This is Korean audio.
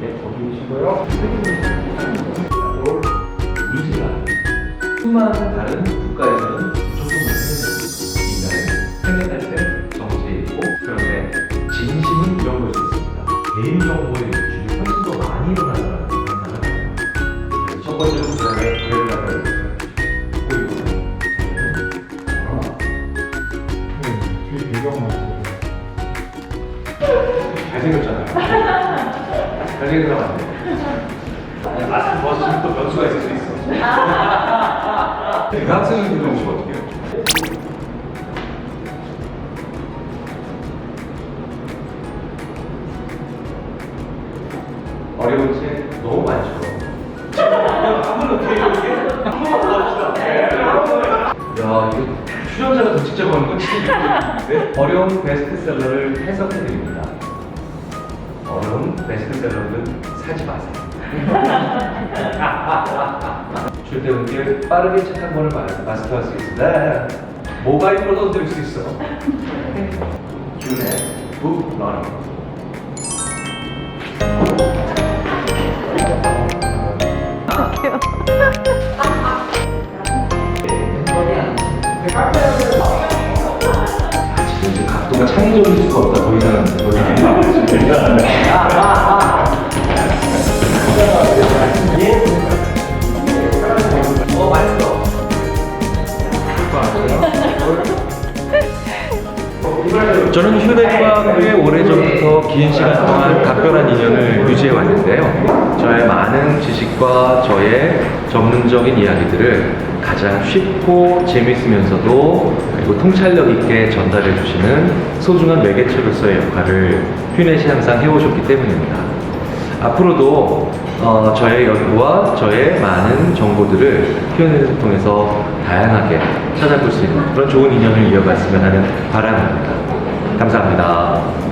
네, 거기 계시고요. 루즈가 수많은 다른 국가에서는 무조건 인간은 생각할 때 정체에 있고 그런데 진심은 이런 걸수 있습니다. 개인 정보의 유출이 훨씬 더 많이 일어나는 첫그 보이고 뒤에 배경만 잘생겼잖아요. 잘생긴 사람 안 돼. 아니, 마스크 벗으면 또 변수가 있을 수 있어. 그 학생을 들어오시면 어떡해요? 어려운 책 너무 많죠. 한번 어떻게 이렇게? 한번 봅시다. 야, 이거 출연자가 더 직접 하는 건 진짜 네, 어려운 베스트셀러를 해석해 드립니다. 어려운 베스트셀러는 사지 마세요. 출퇴근길 빠르게 책 한 권을 마- 마스터할 수 있습니다. 모바일로도 들을 수 있어. 준의 북 러닝. 각도가 창의적일 수가 없다. 더 이상. 저는 휴대과 꽤 오래전부터 긴 시간 동안 각별한 인연을 유지해 왔는데요. 저의 많은 지식과 저의 전문적인 이야기들을 가장 쉽고 재밌으면서도 그리고 통찰력 있게 전달해 주시는 소중한 매개체로서의 역할을 휴넷이 항상 해오셨기 때문입니다. 앞으로도 어, 저의 연구와 저의 많은 정보들을 휴넷을 통해서 다양하게 찾아볼 수 있는 그런 좋은 인연을 이어갔으면 하는 바람입니다. 감사합니다.